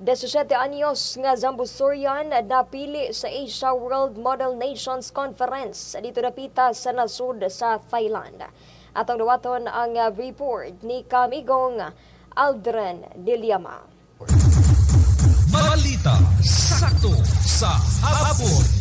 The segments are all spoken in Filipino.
17 anyos nga Zambusurian napili sa Asia World Model Nations Conference dito napita sa nasud sa Thailand. Atong dawaton ang uh, report ni Kamigong Aldrin Dilyama. Balita sakto sa hapon.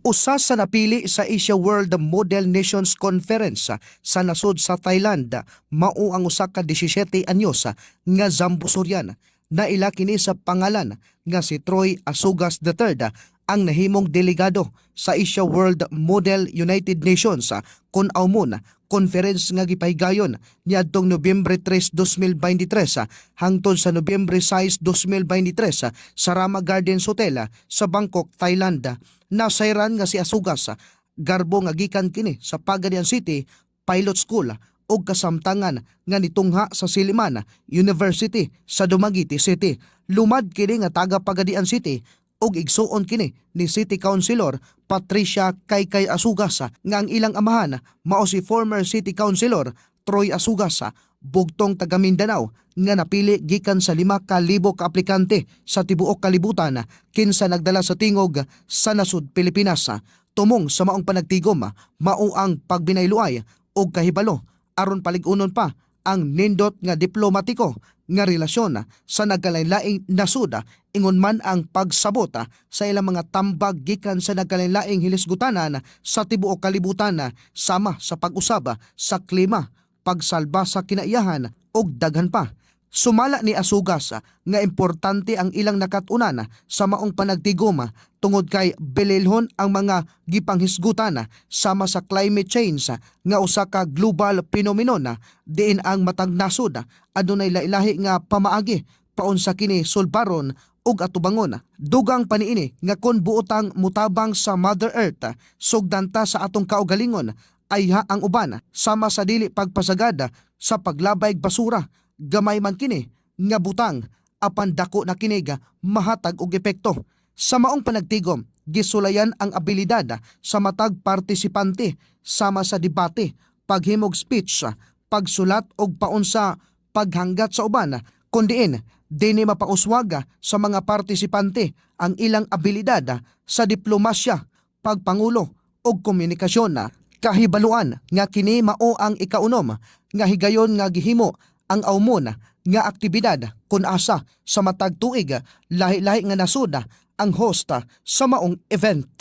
Usa sa napili sa Asia World Model Nations Conference sa nasod sa Thailand mao ang usa ka 17 anyos nga Zambusurian na ila kini sa pangalan nga si Troy Asugas III ang nahimong delegado sa Asia World Model United Nations kun aumon conference nga gipahigayon niadtong Nobyembre 3, 2023 hangtod sa Nobyembre 6, 2023 sa Rama Gardens Hotel sa Bangkok, Thailand. Nasayran nga si Asugas garbo nga gikan kini sa Pagadian City Pilot School o kasamtangan nga nitungha sa Siliman University sa Dumaguete City. Lumad kini nga taga Pagadian City og igsuon kini ni City Councilor Patricia Kaykay Asugas nga ang ilang amahan mao si former City Councilor Troy Asugas bugtong taga Mindanao nga napili gikan sa lima ka libo ka aplikante sa tibuok kalibutan kinsa nagdala sa tingog sa nasud Pilipinas tumong sa maong panagtigom mao ang pagbinayluay og kahibalo aron paligunon pa ang nindot nga diplomatiko nga relasyon sa nagkalain-laing nasud ingon man ang pagsabot sa ilang mga tambag gikan sa nagkalain-laing hilisgutanan sa tibuok kalibutan sama sa pag-usab sa klima, pagsalba sa kinaiyahan ug daghan pa. Sumala ni Asugas nga importante ang ilang nakatunan sa maong panagtigom tungod kay belilhon ang mga gipanghisgutan sama sa climate change nga usa ka global phenomenon. Diin ang matag nasod adunay lailahi nga pamaagi paunsa kini sulbaron ug atubangon. Dugang paniini nga kon buotang mutabang sa Mother Earth sugdanta sa atong kaugalingon ay ha ang uban sama sa dili pagpasagad sa paglabay basura gamay man kini nga butang apan dako na kinig mahatag og epekto. Sa maong panagtigom gisulayan ang abilidad sa matag partisipante sama sa debate paghimog speech pagsulat og paunsa paghanggat sa uban. Kundiin dini mapauswaga sa mga partisipante ang ilang abilidad sa diplomasya, pagpangulo ug komunikasyon. Kahibaluan nga kini mao ang ikaunom nga higayon nga gihimo ang aumon nga aktibidad kun asa sa matag tuig lahi-lahi nga nasud ang host sa maong event.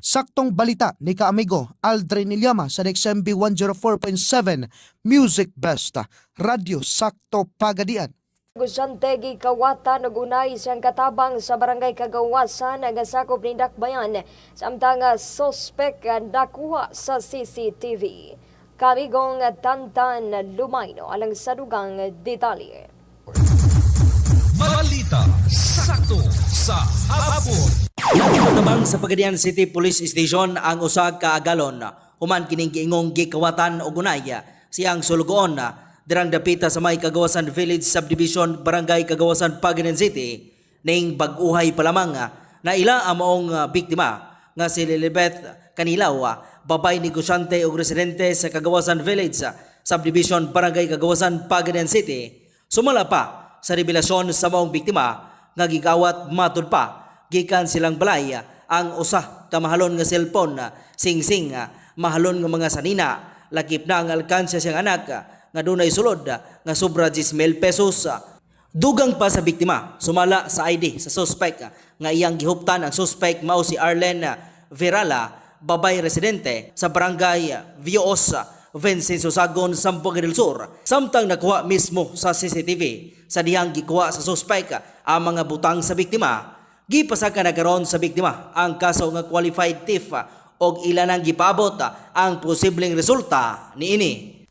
Saktong balita ni kaamigo Aldrin Ilyama sa XMB 104.7 Music Best Radio Sakto Pagadian. Gusantegi kawatan ug unay siyang katabang sa barangay Kagawasan nga sakop ni Dakbayan samtang ah, sospek nga nakuha sa CCTV. Kamigong Tantan Lumayno alang sa dugang detalye. Balita sakto sa hapon. Nagpatabang sa Pagadian City Police Station ang usag ka agalon human kining giingong gikawatan og unay siyang sulugoon dirang dapita sa may Kagawasan Village Subdivision Barangay Kagawasan Pagadian City ning bag-uhay pa lamang na ila ang maong biktima nga si Lilibeth Kanilaw babay negosyante ug residente sa Kagawasan Village Subdivision Barangay Kagawasan Pagadian City. Sumala pa sa revelasyon sa maong biktima nga gigawat matud pa. Gikan silang balay ang usa ka mahalon nga cellphone sing-sing mahalon nga mga sanina. Lakip na ang alkansya siyang anak nga dunay sulod nga sobra 10,000 pesos. Dugang pa sa biktima sumala sa ID sa suspect nga iyang gihuptan ang suspect mao si Arlen Virala babay residente sa barangay Vios Vincenzo Sagon, Sampuanga del Sur. Samtang nakuha mismo sa CCTV sa dihang gikuha sa suspect ang mga butang sa biktima Gipasaka na karon sa biktima ang kaso nga qualified thief og ilan ang gipabot ang posibleng resulta niini.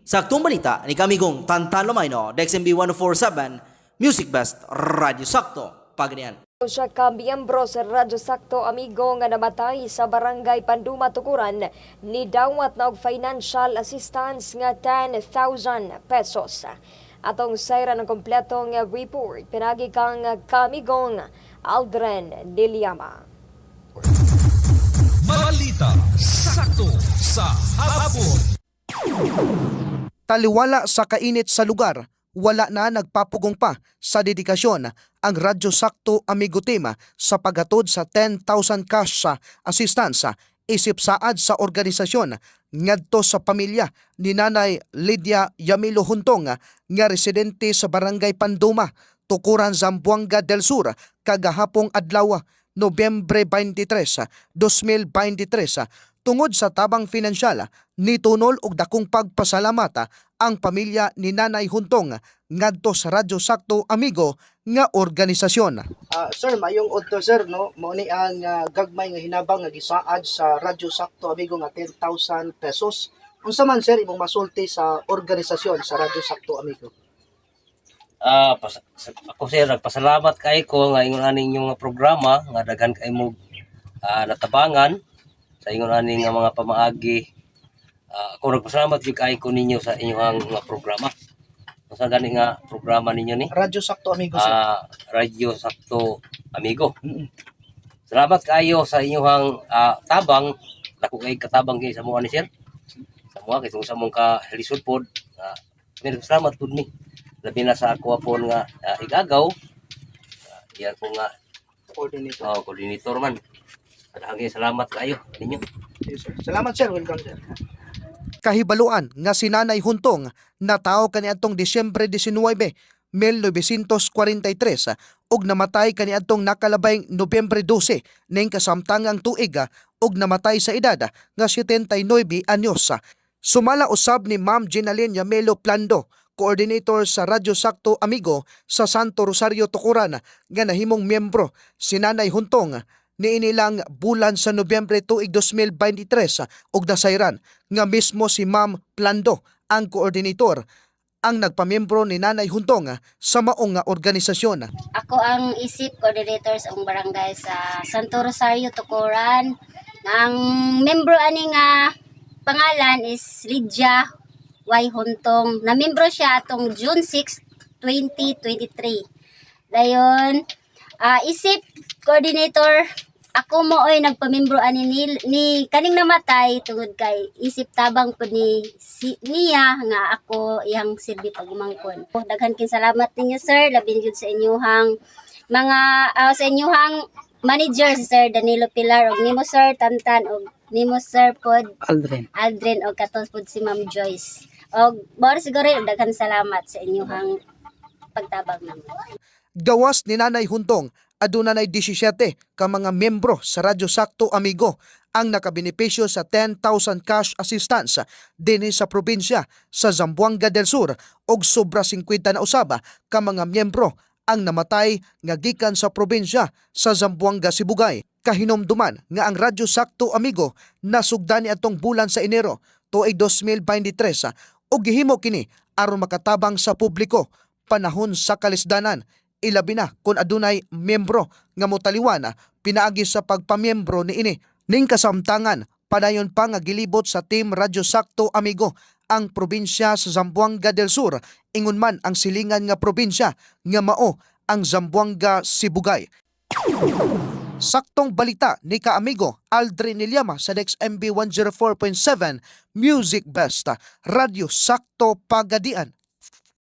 Saktong balita ni Kamigong Tantan Lomayno, DXMB 1047, Music Best, Radio Sakto, Pagnian. Siya ka miyembro sa Radyo Sakto Amigo nga namatay sa barangay Panduma Tukuran ni dawat na og financial assistance nga 10,000 pesos. Atong sayra ng kompletong report pinagi kang Kamigong Aldren Diliama. Balita sakto sa hapon. Taliwala sa kainit sa lugar wala na nagpapugong pa sa dedikasyon ang Radyo Sakto Amigo Team sa paghatod sa 10,000 cash sa assistance isip saad sa organisasyon ngadto sa pamilya ni Nanay Lydia Yamilo Huntong nga residente sa Barangay Panduma, Tukuran, Zamboanga del Sur kagahapong adlaw Nobyembre 23, 2023 tungod sa tabang pinansyal ni tunol og dakong pagpasalamat ang pamilya ni Nanay Huntong ngadto sa Radyo Sakto Amigo nga organisasyon. Ah, sir, mayong udto sir no, mao ni ang ah, gagmay nga hinabang nga gisaad sa Radyo Sakto amigo nga 10,000 pesos. Unsa man sir imong masulti sa organisasyon sa Radyo Sakto amigo? Ah, pas, sa- ako sir nagpasalamat kay ko nga ingon aning inyong programa nga daghan kay mo ah, natabangan sa ingon aning nga mga pamaagi. Ah, ako nagpasalamat gyud kay ko ninyo sa inyong mga programa. Sa gani nga programa ninyo ni Radyo Sakto amigo sir. ah, Radio Sakto Amigo. Salamat kayo sa inyong ah, tabang. Dako kay katabang kay sa mga ni sir. Sa mga kay sa mong ka helisod pod. Uh, salamat pud ni. Labi na sa ako po nga ah, igagaw. Uh, yan po nga Coordinator. oh, coordinator man. Kadaghan salamat kayo ninyo. Yes, sir. Salamat sir, welcome sir. kahibaluan nga si Nanay Huntong na tao kaniadtong Disyembre 19, 1943 ug namatay kaniadtong nakalabay Nobyembre 12 ning kasamtangang tuig ug namatay sa edad nga 79 anyos. Sumala usab ni Ma'am Ginalyn Yamelo Plando, coordinator sa Radyo Sakto Amigo sa Santo Rosario Tukuran nga nahimong miyembro si Nanay Huntong niinilang bulan sa Nobyembre tuig 2023 ug nasayran nga mismo si Ma'am Plando ang koordinator ang nagpamiyembro ni Nanay Huntong sa maong organisasyon. Ako ang isip coordinator sa ang barangay sa Santo Rosario, Tucuran. Ang membro ani nga pangalan is Lydia Y. Huntong. Na membro siya atong June 6, 2023. Dayon, ah, isip coordinator ako mo oy nagpamembro ani ni, ni kaning namatay tungod kay isip tabang po ni si, niya nga ako iyang silbi pagumangkon. Daghan kin salamat ninyo sir, labin gyud sa inyuhang mga ah, sa inyuhang manager si Sir Danilo Pilar og nimo Sir Tantan og nimo Sir Pod Aldrin. Aldrin og katos pod si Ma'am Joyce. Og baro siguro daghan salamat sa inyuhang pagtabang namo. Gawas ni Nanay Huntong aduna nay 17 ka mga membro sa Radyo Sakto Amigo ang nakabenepisyo sa 10,000 cash assistance dinhi sa probinsya sa Zamboanga del Sur ug sobra 50 na usaba ka mga miyembro ang namatay nga gikan sa probinsya sa Zamboanga Sibugay. Kahinomduman nga ang Radyo Sakto Amigo nasugdan ni atong bulan sa Enero tuig 2023 ug gihimo kini aron makatabang sa publiko panahon sa kalisdanan ilabi na kung adunay miyembro nga motaliwan pinaagi sa pagpamiyembro ni ini. Ning kasamtangan padayon pa nga gilibot sa Team Radyo Sakto Amigo ang probinsya sa Zamboanga del Sur. Ingon man ang silingan nga probinsya nga mao ang Zamboanga Sibugay. Saktong balita ni kaamigo Aldrin Nilyama sa Dex MB 104.7 Music Best Radio Sakto Pagadian